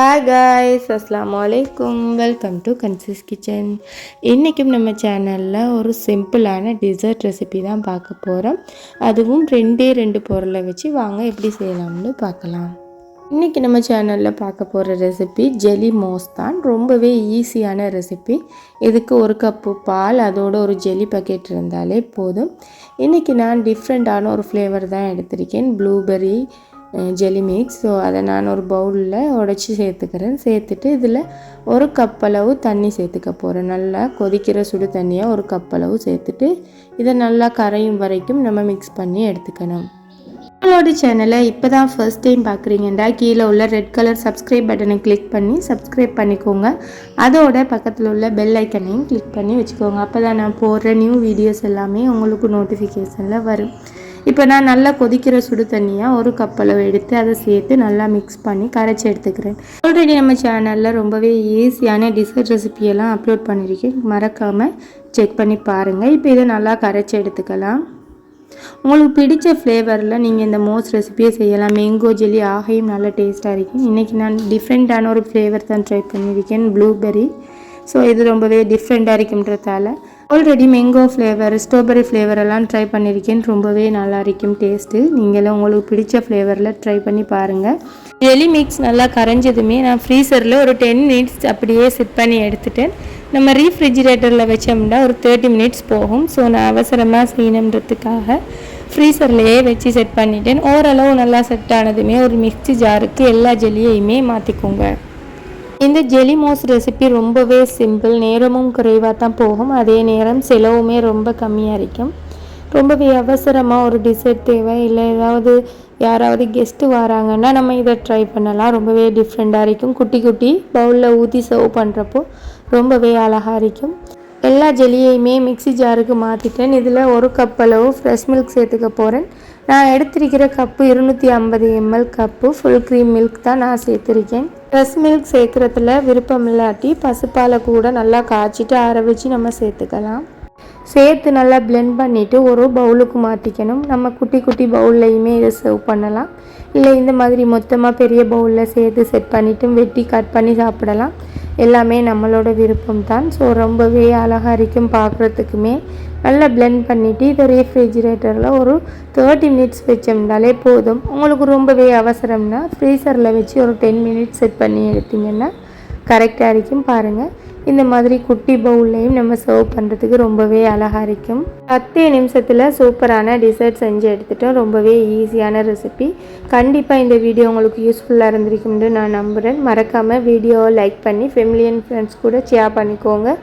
Hi guys அஸ்லாம் வலைக்கும் welcome to கன்சிஸ் kitchen இன்றைக்கும் நம்ம சேனலில் ஒரு சிம்பிளான டிசர்ட் ரெசிபி தான் பார்க்க போகிறோம் அதுவும் ரெண்டே ரெண்டு பொருளை வச்சு வாங்க எப்படி செய்யலாம்னு பார்க்கலாம். இன்றைக்கி நம்ம சேனலில் பார்க்க போகிற ரெசிபி ஜெலி மோஸ் தான். ரொம்பவே ஈஸியான ரெசிபி இதுக்கு ஒரு கப்பு பால் அதோட ஒரு ஜெலி பக்கெட் இருந்தாலே போதும். இன்றைக்கி நான் டிஃப்ரெண்ட்டான ஒரு ஃப்ளேவர் தான் எடுத்திருக்கேன். ப்ளூபெர்ரி ஜெலி மிக்ஸ் ஸோ அதை நான் ஒரு பவுலில் உடச்சி சேர்த்துக்கிறேன். சேர்த்துட்டு இதில் ஒரு கப்பளவு தண்ணி சேர்த்துக்க போகிறேன் நல்லா கொதிக்கிற சுடு தண்ணியை ஒரு கப்பளவு சேர்த்துட்டு இதை நல்லா கரையும் வரைக்கும் நம்ம மிக்ஸ் பண்ணி எடுத்துக்கணும். நம்மளோட சேனலை இப்போ தான் ஃபர்ஸ்ட் டைம் பார்க்குறீங்கடா கீழே உள்ள ரெட் கலர் சப்ஸ்கிரைப் பட்டனை கிளிக் பண்ணி சப்ஸ்கிரைப் பண்ணிக்கோங்க. அதோட பக்கத்தில் உள்ள பெல் ஐக்கனையும் கிளிக் பண்ணி வச்சுக்கோங்க. அப்போ தான் நான் போடுற நியூ வீடியோஸ் எல்லாமே உங்களுக்கு நோட்டிஃபிகேஷனில் வரும். இப்போ நான் நல்லா கொதிக்கிற சுடு தண்ணியாக ஒரு கப்பளவு எடுத்து அதை சேர்த்து நல்லா மிக்ஸ் பண்ணி கரைச்சி எடுத்துக்கிறேன். ஆல்ரெடி நம்ம சேனலில் ரொம்பவே ஈஸியான டிசர்ட் ரெசிபியெல்லாம் அப்லோட் பண்ணியிருக்கேன் மறக்காமல் செக் பண்ணி பாருங்கள் இப்போ இதை நல்லா கரைச்சி எடுத்துக்கலாம். உங்களுக்கு பிடிச்ச ஃப்ளேவரில் நீங்கள் இந்த மோஸ்ட் ரெசிபியை செய்யலாம். மேங்கோ ஜெல்லி ஆகையும் நல்லா டேஸ்ட்டாக இருக்கும். இன்றைக்கி நான் டிஃப்ரெண்ட்டான ஒரு ஃப்ளேவர் தான் ட்ரை பண்ணியிருக்கேன். ப்ளூபெர்ரி ஸோ இது ரொம்பவே டிஃப்ரெண்ட்டாக இருக்குன்றதால already mango flavour strawberry flavour எல்லாம் ட்ரை பண்ணியிருக்கேன் ரொம்பவே நல்லா இருக்கும் டேஸ்ட்டு நீங்களும் உங்களுக்கு பிடிச்ச ஃப்ளேவரில் ட்ரை பண்ணி பாருங்கள் ஜெலி மிக்ஸ் நல்லா கரைஞ்சதுமே நான் ஃப்ரீசரில் ஒரு டென் மினிட்ஸ் அப்படியே செட் பண்ணி எடுத்துட்டேன். நம்ம ரீஃப்ரிஜிரேட்டரில் வச்சோம்னா ஒரு தேர்ட்டி மினிட்ஸ் போகும். ஸோ நான் அவசரமாக செய்யணுன்றதுக்காக ஃப்ரீசர்லேயே வச்சு செட் பண்ணிட்டேன். ஓரளவு நல்லா செட் ஆனதுமே ஒரு மிக்ஸி ஜாருக்கு எல்லா ஜெல்லியையுமே மாற்றிக்கோங்க இந்த ஜெலி மோஸ் ரெசிபி ரொம்பவே சிம்பிள் நேரமும் குறைவாக தான் போகும். அதே நேரம் செலவுமே ரொம்ப கம்மியாக இருக்கும். ரொம்பவே அவசரமாக ஒரு டிசர்ட் தேவை இல்லை ஏதாவது யாராவது கெஸ்ட்டு வராங்கன்னா நம்ம இதை ட்ரை பண்ணலாம். ரொம்பவே டிஃப்ரெண்ட்டாக இருக்கும். குட்டி குட்டி பவுலில் ஊற்றி சர்வ் பண்ணுறப்போ ரொம்பவே அழகாக இருக்கும். எல்லா ஜெல்லியையுமே மிக்சி ஜாருக்கு மாற்றிட்டேன் இதில் ஒரு கப் அளவு ஃப்ரெஷ் மில்க் சேர்த்துக்க போகிறேன் நான் எடுத்திருக்கிற கப்பு இருநூற்றி ஐம்பது ML cup full cream milk தான் நான் சேர்த்துருக்கேன். ஃப்ரெஷ் மில்க் சேர்க்குறதுல விருப்பம் இல்லாட்டி பசுப்பாலை கூட நல்லா காய்ச்சிட்டு ஆற வச்சு நம்ம சேர்த்துக்கலாம். சேர்த்து நல்லா பிளெண்ட் பண்ணிவிட்டு ஒரு பவுலுக்கு மாற்றிக்கணும் நம்ம குட்டி குட்டி பவுல்லையுமே இதை சர்வ் பண்ணலாம். இல்லை இந்த மாதிரி மொத்தமாக பெரிய பவுலில் சேர்த்து செட் பண்ணிவிட்டு வெட்டி கட் பண்ணி சாப்பிடலாம். எல்லாமே நம்மளோட விருப்பம் தான் ஸோ ரொம்பவே அழகாக இருக்கும் பார்க்குறதுக்குமே நல்லா பிளெண்ட் பண்ணிவிட்டு இதை ரீஃப்ரிஜிரேட்டரில் ஒரு தேர்ட்டி மினிட்ஸ் வச்சோம்னாலே போதும். உங்களுக்கு ரொம்பவே அவசரம்னா ஃப்ரீசரில் வச்சு ஒரு டென் மினிட்ஸ் செட் பண்ணி எடுத்திங்கன்னா கரெக்டாக இருக்கும் பாருங்கள் இந்த மாதிரி குட்டி பவுல்லையும் நம்ம சர்வ் பண்ணுறதுக்கு ரொம்பவே அழகாக இருக்கும். பத்தே நிமிஷத்தில் சூப்பரான டிசர்ட் செஞ்சு எடுத்துட்டோம். ரொம்பவே ஈஸியான ரெசிபி கண்டிப்பாக இந்த வீடியோ உங்களுக்கு யூஸ்ஃபுல்லாக இருந்திருக்கும்னு நான் நம்புகிறேன் மறக்காமல் வீடியோவை லைக் பண்ணி ஃபேமிலி அண்ட் ஃப்ரெண்ட்ஸ் கூட ஷேர் பண்ணிக்கோங்க.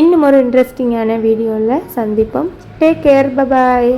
இன்னும் ஒரு இன்ட்ரெஸ்டிங்கான வீடியோவில் சந்திப்போம். Take care bye bye